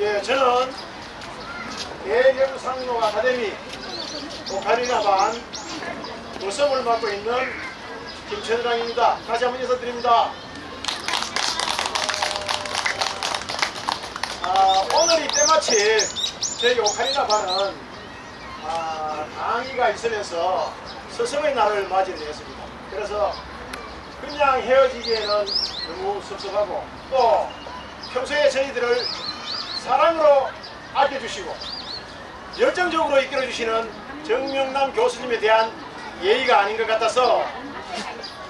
예, 저는 대경상로 아카데미 오카리나 반 도성을 맡고 있는 김천장입니다. 다시 한번 인사드립니다. 아, 오늘이 때마침 저희 오카리나 반은 아, 강의가 있으면서 스승의 날을 맞이했습니다. 그래서 그냥 헤어지기에는 너무 섭섭하고 또 평소에 저희들을 사랑으로 아껴주시고 열정적으로 이끌어주시는 정명남 교수님에 대한 예의가 아닌 것 같아서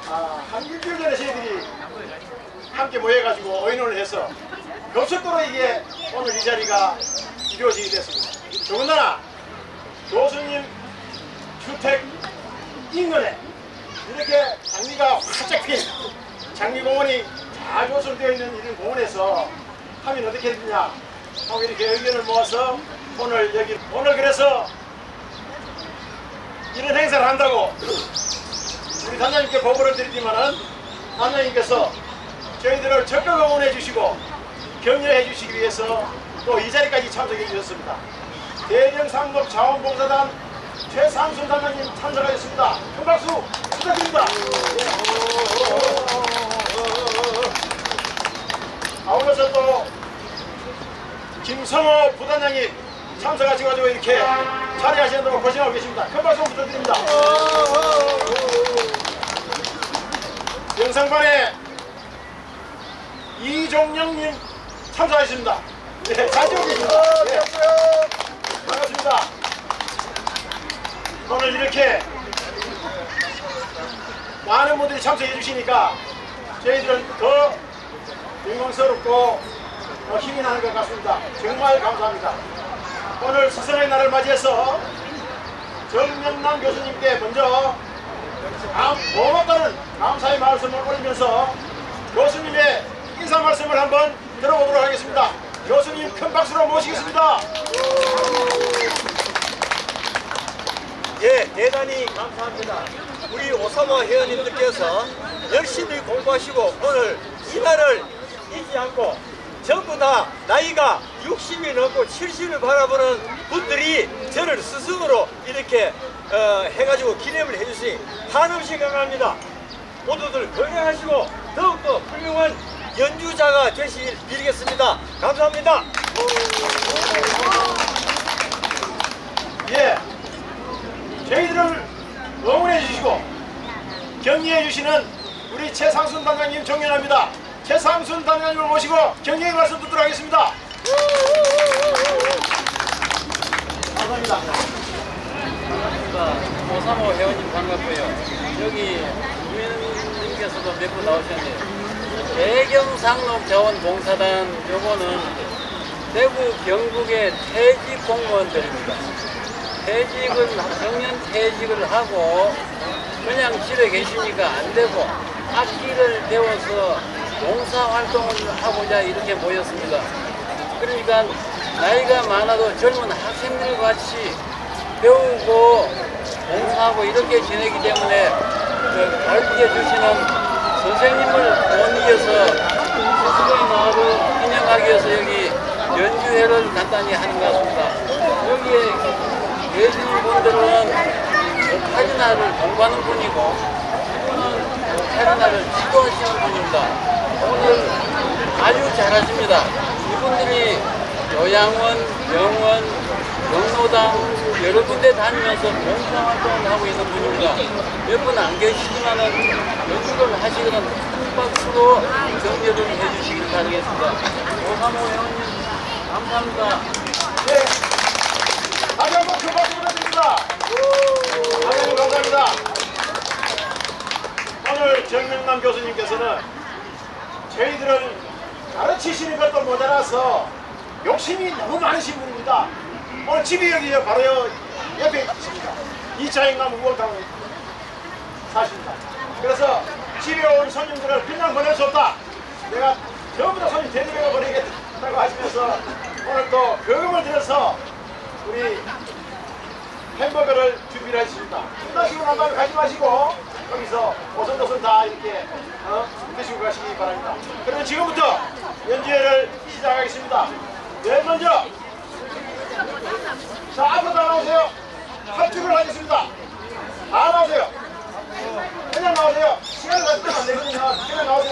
아, 한 일주일 전에 저희들이 함께 모여가지고 의논을 해서 급속도로 이게 오늘 이 자리가 이루어지게 됐습니다. 더군다나 교수님 주택 인근에 이렇게 장미가 활짝 핀 장미공원이 잘 조성되어 있는 이런 공원에서 하면 어떻게 되냐 하고 이렇게 의견을 모아서 오늘 여기 오늘 그래서 이런 행사를 한다고 우리 단장님께 보고를 드리지만은 단장님께서 저희들을 적극 응원해 주시고 격려해 주시기 위해서 또 이 자리까지 참석해 주셨습니다. 대령상록 자원봉사단 최상순 단장님 참석하셨습니다. 큰 박수 부탁드립니다. 아울러서 또 김 성호 부단장님 참석하셔가지고 이렇게 자리하시는다고 고생하고 계십니다. 큰 박수 부탁드립니다. 영상반에 이종영님 참석하셨습니다. 네, 잘 찍고 계십니다. 네. 반갑습니다. 오늘 이렇게 많은 분들이 참석해 주시니까 저희들은 더 영광스럽고 더 힘이 나는 것 같습니다. 정말 감사합니다. 오늘 스승의 날을 맞이해서 정명남 교수님께 먼저 감, 고맙다는 감사의 말씀을 올리면서 교수님의 인사 말씀을 한번 들어보도록 하겠습니다. 교수님 큰 박수로 모시겠습니다. 예, 대단히 감사합니다. 우리 오사모 회원님들께서 열심히 공부하시고 오늘 이 날을 잊지 않고 전부 다 나이가 60이 넘고 70을 바라보는 분들이 저를 스승으로 이렇게 어, 해가지고 기념을 해주시니 한없이 감사합니다. 모두들 건강하시고 더욱더 훌륭한 연주자가 되시길 빌겠습니다. 감사합니다. 예, 저희들을 응원해 주시고 격려해 주시는 우리 최상순 단장님 존경합니다. 최상순 단장님을 모시고 격려의 말씀 듣도록 하겠습니다. 감사합니다. 오사모 회원님 반갑고요. 여기 주민님께서도 몇 분 나오셨네요. 대경상록 자원봉사단 요거는 대구 경북의 퇴직 공무원들입니다. 퇴직을 정년 퇴직을 하고 그냥 집에 계시니까 안 되고 악기를 배워서 봉사 활동을 하고자 이렇게 모였습니다. 그러니까 나이가 많아도 젊은 학생들 같이 배우고 봉사하고 이렇게 지내기 때문에 그 가르쳐 주시는 선생님을 못 이겨서 스스로의 마음을 기념하기 위해서 여기 연주회를 간단히 하는 것 같습니다. 여기에 계신 분들은 오카리나를 공부하는 분이고 오카리나를 지도하시는 분입니다. 오늘 아주 잘하십니다. 이분들이 요양원, 병원, 경로당 여러 군데 다니면서 봉사활동을 하고 있는 분입니다. 몇 분 안 계시지만은 연주를 하시거나 큰 박수로 정리를 해주시길 바라겠습니다. 오사모 회원님 감사합니다. 네, 다시 한번 큰 박수 부탁드립니다. 감사합니다. 오늘 정명남 교수님께서는 저희들을 가르치시는 것도 모자라서 욕심이 너무 많으신 분입니다. 오늘 집이 여기 바로 여- 옆에 있습니다. 이차인남 우월타운 사십니다. 그래서 집에 온 손님들을 그냥 보낼 수 없다. 내가 전부 다 손님 데리고 버리겠다고 하시면서 오늘 또 거금을 들여서 우리 햄버거를 준비를 했습니다. 끝나시고 난 다음에 가지 마시고 여기서 오손도손 다 이렇게 어, 드시고 가시기 바랍니다. 그러면 지금부터 연주회를 시작하겠습니다. 네, 먼저. 자, 앞으로 다 나오세요. 합주를 하겠습니다. 다 나오세요. 그냥 나오세요. 시간을 가지면 안 되거든요. 그냥 나오세요.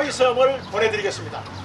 바위섬을 보내드리겠습니다.